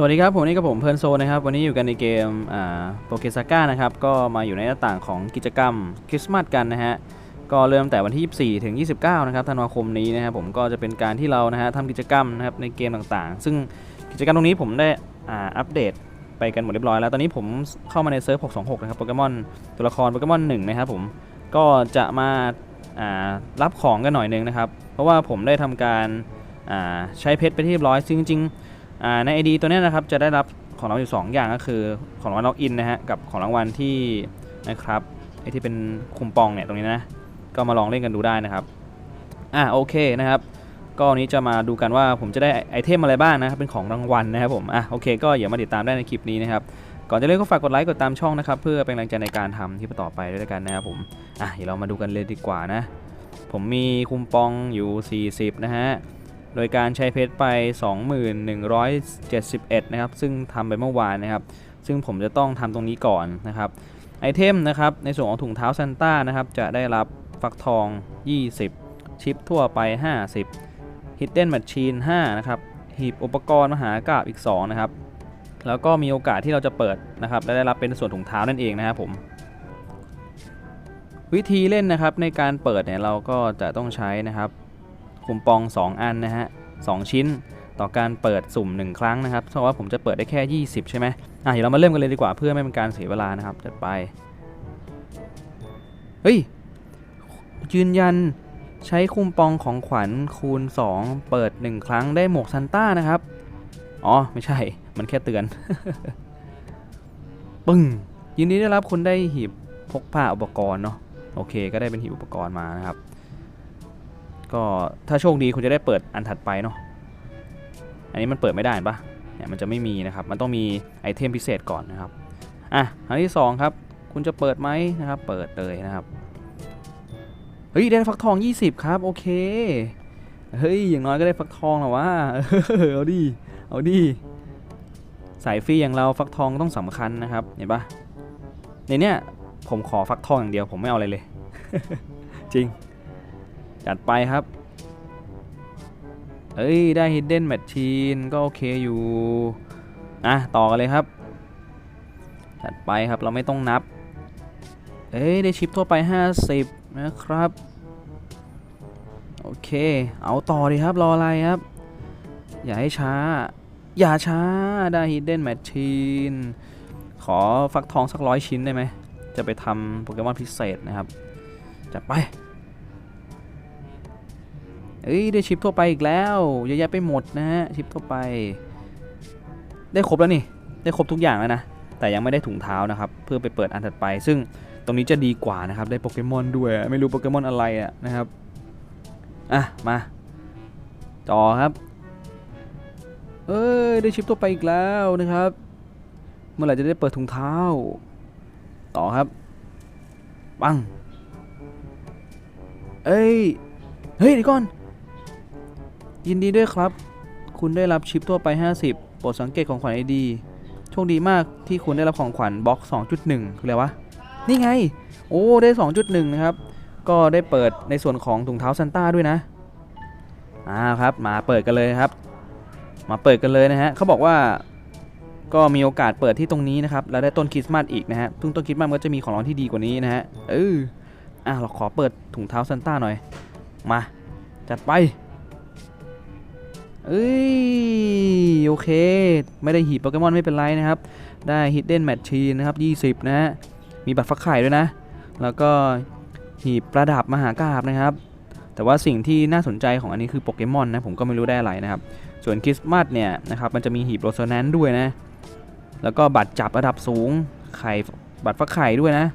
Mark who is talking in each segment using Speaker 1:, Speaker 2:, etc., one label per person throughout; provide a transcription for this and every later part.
Speaker 1: สวัสดีครับ ผมนี่กับผมเพลิร์นโซนะครับ วันนี้อยู่กันในเกมอ่าโปเกซาก้านะครับ ก็มาอยู่ในหน้าต่างของกิจกรรมคริสต์มาสกันนะฮะ ก็เริ่มแต่วันที่ 24 ถึง 29 นะครับธันวาคมนี้นะครับผมก็จะเป็นการที่เรานะฮะทำกิจกรรมนะครับในเกมต่างๆ ซึ่งกิจกรรมตรงนี้ผมได้อ่าอัปเดตไปกันหมดเรียบร้อยแล้ว ตอนนี้ผมเข้ามาในเซิร์ฟ 626 นะครับโปเกมอนตัวละครโปเกมอน1นะครับผมก็จะมาอ่ารับของกันหน่อยนึงนะครับ เพราะว่าผมได้ทำการอ่าใช้เพชรไปที่เรียบร้อยซึ่งจริงๆ ใน ID ตัวนี้นะครับจะได้รับของรางวัลอยู่2อย่างก็คือของรางวัลล็อกอินนะฮะกับของรางวัลที่นะครับไอที่เป็นคุมปองเนี่ยตรงนี้นะก็มาลองเล่นกันดูได้นะครับอะโอเคนะครับ ก็วันนี้จะมาดูกันว่าผมจะได้ไอเทมอะไรบ้างนะครับเป็นของรางวัลนะครับผมอะโอเค ก็อย่ามาติดตามได้ในคลิปนี้นะครับก่อนจะเล่นก็ฝากกดไลค์กดตามช่องนะครับเพื่อเป็นกำลังใจในการทำที่ต่อไปด้วยกันนะครับผมอะเดี๋ยวเรามาดูกันเลยดีกว่านะ ผมมีคุมปองอยู่ 40 นะฮะ โดยการใช้เพชรไป 2171 นะครับ ซึ่งทำไปเมื่อวานนะครับ ซึ่งผมจะต้องทำตรงนี้ก่อนนะครับไอเทมนะครับในส่วนของถุงเท้าซันต้านะครับจะได้รับฟักทอง 20 ชิปทั่วไป 50 Hidden Machine 5นะครับหีบอุปกรณ์มหากาบอีก 2 นะครับ แล้วก็มีโอกาสที่เราจะเปิดนะครับและได้รับเป็นส่วนถุงเท้านั่นเองนะครับผมวิธีเล่นนะครับในการเปิดเนี่ยเราก็จะต้องใช้นะครับ คุมปอง 2 อันนะฮะ2ชิ้นต่อการเปิดสุ่ม 1 ครั้งนะครับเพราะว่าผมจะเปิดได้แค่ 20 ใช่ไหมอะเดี๋ยวเรามาเริ่มกันเลยดีกว่าเพื่อไม่เป็นการเสียเวลานะครับจัดไป เฮ้ย ยืนยันใช้คุมปองของขวัญคูณ 2 เปิด 1 ครั้งได้หมวกซันต้านะครับ อ๋อ ไม่ใช่ มันแค่เตือน ปึ้ง ยินดีได้รับคุณได้หีบพกพาอุปกรณ์เนาะ โอเค ก็ได้เป็นหีบอุปกรณ์มานะครับ ก็ถ้าโชคดีคุณจะได้เปิดอันถัดไปเนาะอันนี้มันเปิดไม่ได้เห็นปะเนี่ยมันจะไม่มีนะครับ มันต้องมีไอเทมพิเศษก่อนนะครับอะอันที่สองครับคุณจะเปิดไหมนะครับ เปิดเลยนะครับเฮ้ยได้ฟักทอง 20 ครับ โอเคเฮ้ยอย่างน้อยก็ได้ฟักทองแล้ววะเอาดิเอาดิสายฟรีอย่างเราฟักทองต้องสำคัญนะครับเห็นปะในเนี้ยผมขอฟักทองอย่างเดียวผมไม่เอาอะไรเลย จริง จัดไปครับ เอ้ย ได้ Hidden Machine ก็โอเคอยู่ อะ ต่อกันเลยครับ จัดไปครับเราไม่ต้องนับ เอ้ย ได้ชิปทั่วไป 50 นะครับ โอเค เอาต่อดีครับ รออะไรครับ อย่าให้ช้า อย่าช้า ได้ Hidden Machine ขอฟักทองสักร้อยชิ้นได้ไหม จะไปทำโปเกมอนพิเศษนะครับ จัดไป เอ้ยได้ชิปทั่วไปอีกแล้วเยอะแยะไปหมดนะฮะชิปทั่วไป ได้ครบแล้วนี่ได้ครบทุกอย่างแล้วนะแต่ยังไม่ได้ถุงเท้านะครับเพื่อไปเปิดอันถัดไป ซึ่งตรงนี้จะดีกว่านะครับได้โปเกมอนด้วยไม่รู้โปเกมอนอะไรอะนะครับอะมาต่อครับ เอ้ยได้ชิปทั่วไปอีกแล้วนะครับ เมื่อไหร่จะได้เปิดถุงเท้า ต่อครับปังเอ้ยเฮ้ยเดี๋ยวก่อน ยินดีด้วยครับ คุณได้รับชิปทั่วไป 50 โปรดสังเกตของขวัญไอดีโชคดีมากที่คุณได้รับของขวัญบล็อก 2.1 คืออะไรวะ นี่ไง โอ้ ได้ 2.1 นะครับ ก็ได้เปิดในส่วนของถุงเท้าซันต้าด้วยนะอ่าครับ มาเปิดกันเลยครับ มาเปิดกันเลยนะฮะเขาบอกว่าก็มีโอกาสเปิดที่ตรงนี้นะครับ แล้วได้ต้นคริสต์มาสอีกนะฮะซึ่งต้นคริสต์มาสก็จะมีของรางวัลที่ดีกว่านี้นะฮะ เอออะเราขอเปิดถุงเท้าซันต้าหน่อย มา จัดไป เอ้ยโอเค ไม่ได้หีบโปเกมอนไม่เป็นไรนะครับ ได้ Hidden Machine นะครับ 20 นะฮะ มีบัตรฟักไข่ด้วยนะ แล้วก็หีบประดับมหากราบนะครับ แต่ว่าสิ่งที่น่าสนใจของอันนี้คือโปเกมอนนะ ผมก็ไม่รู้ได้อะไรนะครับ ส่วนคริสต์มาสเนี่ยนะครับมันจะมีหีบโรโซแนนด้วยนะ แล้วก็บัตรจับระดับสูง ไข่บัตรฟักไข่ด้วยนะ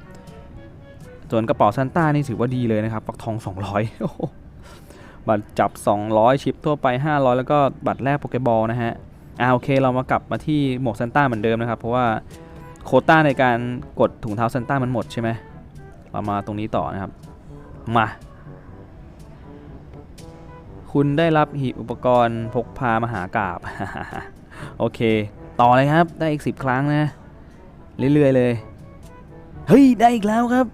Speaker 1: ส่วนกระเป๋าซันต้านี่ถือว่าดีเลยนะครับ ฟักทอง 200โอ้โห บัตรจับ 200 ชิปทั่วไป 500 แล้วก็บัตรแรกโปเกบอลนะฮะอ่าโอเคเรามากลับมาที่หมวกซันต้าเหมือนเดิมนะครับ เพราะว่าโคต้าในการกดถุงเท้าซันต้ามันหมดใช่ไหมเรามาตรงนี้ต่อนะครับ มา คุณได้รับหีบอุปกรณ์พกพามหากราบ โอเค ต่อเลยครับ ได้อีก 10 ครั้งนะ เรื่อยๆเลย เฮ้ย ได้อีกแล้วครับ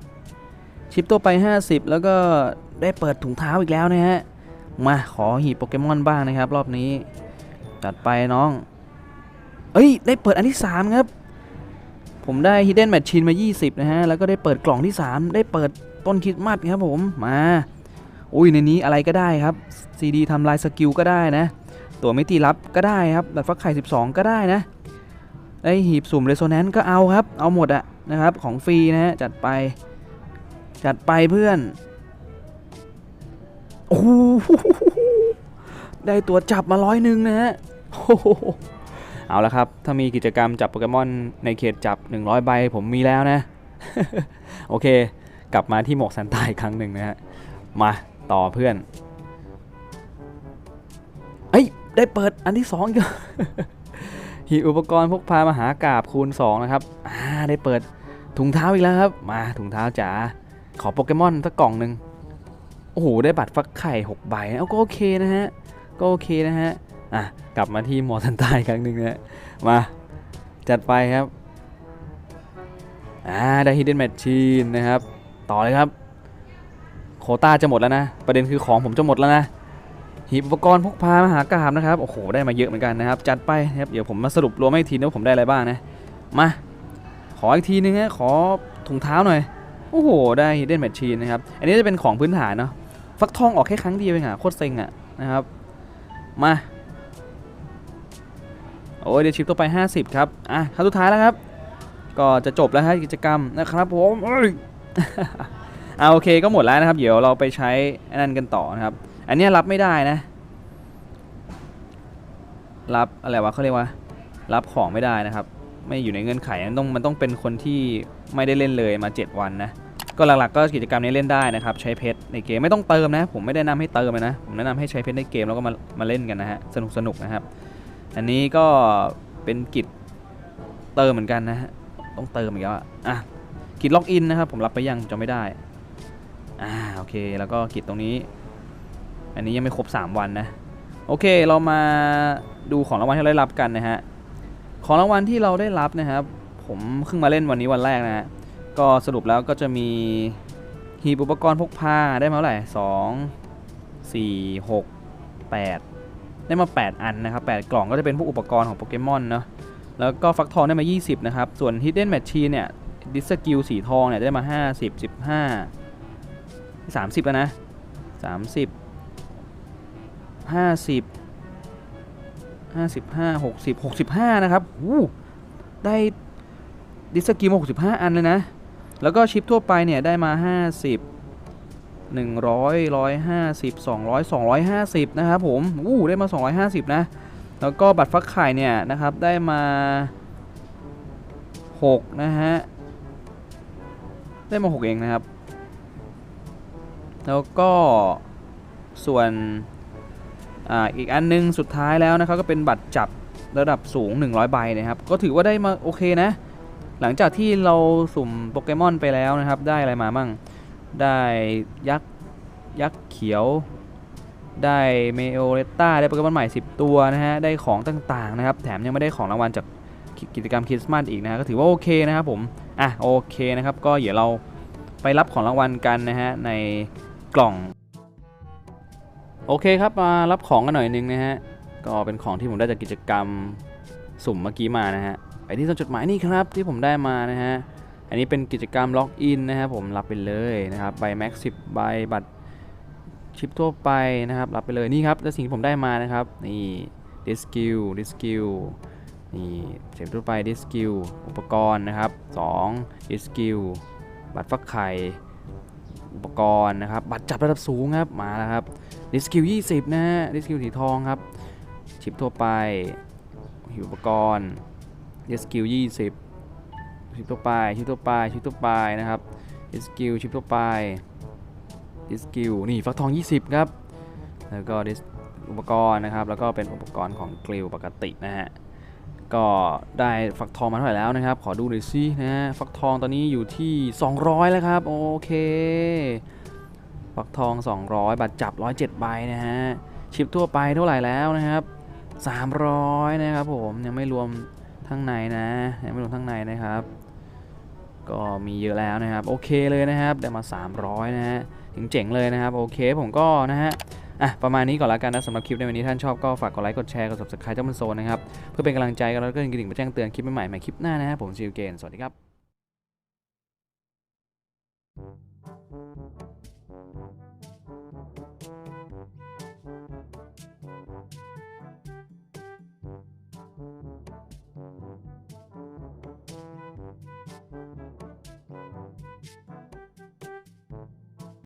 Speaker 1: ชิปตัวไป 50 แล้วก็ได้เปิดถุงเท้าอีกแล้วนะฮะ มาขอหีบโปเกมอนบ้างนะครับ รอบนี้ จัดไปน้อง เอ้ย ได้เปิดอันที่ 3 ครับ ผมได้ Hidden Machine มา 20 นะฮะ แล้วก็ได้เปิดกล่องที่ 3 ได้เปิดต้นคริสต์มาสครับผมมา อุ้ยในนี้อะไรก็ได้ครับ CD ทำลายสกิลก็ได้นะ ตัวมิติลับก็ได้ครับแบบฟักไข่ 12 ก็ได้นะได้หีบสุ่มเรโซแนนซ์ก็เอาครับ เอาหมดอะนะครับ ของฟรีนะฮะ จัดไป จัดไปเพื่อน โอ้โหได้ตัวจับมาร้อยหนึ่งนะฮะเอาละครับ ถ้ามีกิจกรรมจับโปเกมอนในเขตจับ 100 ใบผมมีแล้วนะ โอเค กลับมาที่หมกซันตาอีกครั้งหนึ่งนะฮะ มาต่อเพื่อน เอ้ย ได้เปิดอันที่สองอีกันหีอุปกรณ์พกพามหากราบคูณ 2 นะครับ อ่า ได้เปิดถุงเท้าอีกแล้วครับ มาถุงเท้าจ๋า ขอโปเกมอนสักกล่องหนึ่ง โอ้โห ได้บัตรฟักไข่6ใบเอาก็โอเคนะฮะ ก็โอเคนะฮะ อะ กลับมาที่มอทันตายครั้งหนึ่งนะมา จัดไปครับ อ่า ได้ฮิดเด้นแมชชีนนะครับ ต่อเลยครับ โคต้าจะหมดแล้วนะ ประเด็นคือของผมจะหมดแล้วนะหีบอุปกรณ์พกพามหากราบนะครับ โอ้โห ได้มาเยอะเหมือนกันนะครับ จัดไปนะครับ เดี๋ยวผมมาสรุปรวมให้ทีนะว่าผมได้อะไรบ้างนะ มา ขออีกทีนึงนะ ขอถุงเท้าหน่อย โอ้โห ได้ Hidden Machine นะครับ อันนี้จะเป็นของพื้นฐานเนาะ ฟักทองออกแค่ครั้งเดียวเองอะโคตรเซ็งอะนะครับ มา โอ้ยเดี๋ยวชิปตัวไป 50 ครับ อะครั้งสุดท้ายแล้วครับ ก็จะจบแล้วฮะกิจกรรมนะครับผมเอ้ยอ่าโอเคก็หมดแล้วนะครับ เดี๋ยวเราไปใช้อันนั้นกันต่อนะครับ อันนี้รับไม่ได้นะ รับอะไรวะเขาเรียกว่า รับของไม่ได้นะครับ ไม่อยู่ในเงื่อนไขมันต้องมันต้องเป็นคนที่ไม่ได้เล่นเลยมา 7 วันนะ ก็หลักๆก็กิจกรรมนี้เล่นได้นะครับใช้เพชรในเกมไม่ต้องเติมนะ ผมไม่ได้แนะนำให้เติมเลยนะผมแนะนำให้ใช้เพชรในเกมแล้วก็มามาเล่นกันนะฮะสนุกสนุกนะครับ อันนี้ก็เป็นกิจเติมเหมือนกันนะฮะต้องเติมอีกแล้วอะอะกิจล็อกอินนะครับผมรับไปยังจำไม่ได้อ่าโอเคแล้วก็กิจตรงนี้ อันนี้ยังไม่ครบ 3 วันนะโอเคเรามาดูของรางวัลที่เราได้รับกันนะฮะของรางวัลที่เราได้รับนะครับผมเพิ่งมาเล่นวันนี้วันแรกนะฮะ ก็สรุปแล้วก็จะมีหีบอุปกรณ์พกพาได้มาเท่าไหร่สองสี่หกแปดได้มา 8 อันนะครับ 8 กล่องก็จะเป็นพวกอุปกรณ์ของโปเกมอนเนาะแล้วก็ฟักทองได้มา 20 นะครับ ส่วน Hidden Machine เนี่ยดิสกิลสีทองเนี่ยได้มา 50 15 30 แล้วนะ 30 50 55 60 65 นะครับอู้ได้ดิสกิลมา 65 อันเลยนะ แล้วก็ชิปทั่วไปเนี่ยได้มา 50 100 150 200 250 นะครับผมอู้ได้มา 250 นะ แล้วก็บัตรฟักไข่เนี่ยนะครับได้มา 6 นะฮะ ได้มา 6 เองนะครับ แล้วก็ส่วนออีกอันนึงสุดท้ายแล้วนะครับก็เป็นบัตรจับระดับสูง 100 ใบนะครับ ก็ถือว่าได้มาโอเคนะ หลังจากที่เราสุ่มโปเกมอนไปแล้วนะครับ ได้อะไรมามั่ง ได้ยักษ์ยักษ์เขียว ได้เมโอเรตตาได้โปเกมอนใหม่ 10 ตัวนะฮะ ได้ของต่างๆนะครับ แถมยังไม่ได้ของรางวัลจากกิกิจกรรมคริสต์มาสอีกนะฮะก็ถือว่าโอเคนะครับผม อะโอเคนะครับ ก็เดี๋ยวเราไปรับของรางวัลกันนะฮะในกล่อง โอเคครับมารับของกันหน่อยนึงนะฮะ ก็เป็นของที่ผมได้จากกิจกรรมสุ่มเมื่อกี้มานะฮะ ไปที่ส่งจดหมายนี่ครับที่ผมได้มานะฮะ อันนี้เป็นกิจกรรมล็อกอินนะครับผมรับไปเลยนะครับใบแม็กซ์สิบใบบัตรชิปทั่วไปนะครับ รับไปเลยนี่ครับและสิ่งที่ผมได้มานะครับ นี่ดิสกิลดิสกิลนี่เสียงทั่วไปดิสกิลอุปกรณ์นะครับ2ดิสกิลบัตรฟักไข่อุปกรณ์นะครับ บัตรจับระดับสูงครับมาแล้วครับดิสกิล20 นะฮะดิสกิลสีทองครับชิปทั่วไปหิวอุปกรณ์ ดิสกิล20ชิปทั่วไปชิปทั่วไปชิปทั่วไปนะครับดิสกิลชิปทั่วไปดิสกิลนี่ฟักทอง 20 ครับ แล้วก็ดิสอุปกรณ์นะครับ แล้วก็เป็นอุปกรณ์ของกลิวปกตินะฮะ ก็ได้ฟักทองมาเท่าไหร่แล้วนะครับ ขอดูหน่อยสินะฮะ ฟักทองตอนนี้อยู่ที่ 200 แล้วครับ โอเค ฟักทอง 200บัตรจับ 107 ใบนะฮะ ชิปทั่วไปเท่าไหร่แล้วนะครับ 300 นะครับผม ยังไม่รวม ทั้งในนะยังไม่รวมทั้งในนะครับ ก็มีเยอะแล้วนะครับ โอเคเลยนะครับ ได้มา 300 นะฮะถึงเจ๋งเลยนะครับ โอเคผมก็นะฮะอะประมาณนี้ก่อนละกันนะสำหรับคลิปในวันนี้ท่านชอบก็ฝากกดไลค์กดแชร์กด subscribe เจ้ามันโซนนะครับ เพื่อเป็นกำลังใจกันแล้วก็กระดิ่งมาแจ้งเตือนคลิปใหม่ๆใหม่คลิปหน้านะฮะผมซิลเกนสวัสดีครับ